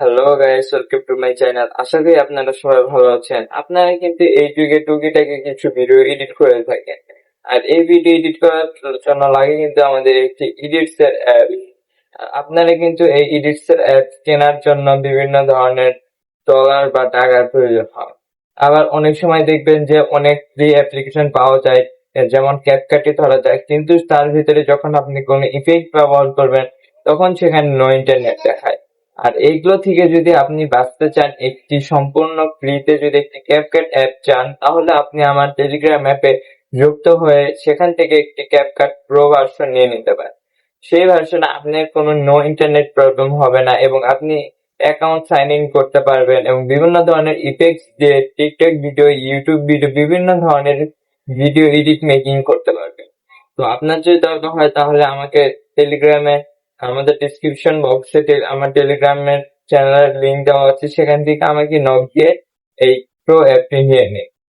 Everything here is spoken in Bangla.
Hello guys welcome to my channel আশা করি আপনারা সবাই ভালো আছেন। আপনারা কিন্তু এই যুগে টুকিটাকি কিছু ভিডিও এডিট করে থাকেন। আর এই ভিডিও এডিট করার জন্য লাগে কিন্তু আমাদের একটি এডিটস এর অ্যাপ আপনারা কিন্তু এই এডিটস এর অ্যাপ কেনার জন্য বিভিন্ন ধরনের ডলার বা টাকার প্রয়োজন হয়। আবার অনেক সময় দেখবেন যে অনেক ফ্রি অ্যাপ্লিকেশন পাওয়া যায়, যেমন ক্যাপ ক্যাপকাটি ধরা যায়। কিন্তু তার ভিতরে যখন আপনি কোনো ইফেক্ট ব্যবহার করবেন, তখন সেখানে নো ইন্টারনেট দেখায়। আর এইগুলো থেকে যদি আপনি বাঁচতে চান, একটি সম্পূর্ণ ফ্রিতে যদি একটি ক্যাপকাট অ্যাপ চান, তাহলে আপনি আমার টেলিগ্রাম অ্যাপে যুক্ত হয়ে সেখান থেকে একটি ক্যাপকাট প্রো ভার্সন নিয়ে নিতে পারেন। সেই ভার্সনে আপনার কোনো নো ইন্টারনেট প্রবলেম হবে না এবং আপনি অ্যাকাউন্ট সাইন ইন করতে পারবেন এবং বিভিন্ন ধরনের ইফেক্টস দিয়ে টিকটক ভিডিও ইউটিউব ভিডিও বিভিন্ন ধরনের ভিডিও এডিট মেকিং করতে পারবেন। তো আপনার যদি দরকার হয়, তাহলে আমাকে টেলিগ্রামে আমাদের ডিসক্রিপশন বক্সে আমার টেলিগ্রামের চ্যানেলের লিঙ্ক দেওয়া আছে, সেখান থেকে আমাকে নক দিয়ে এই প্রো অ্যাপটি নিয়ে নিন।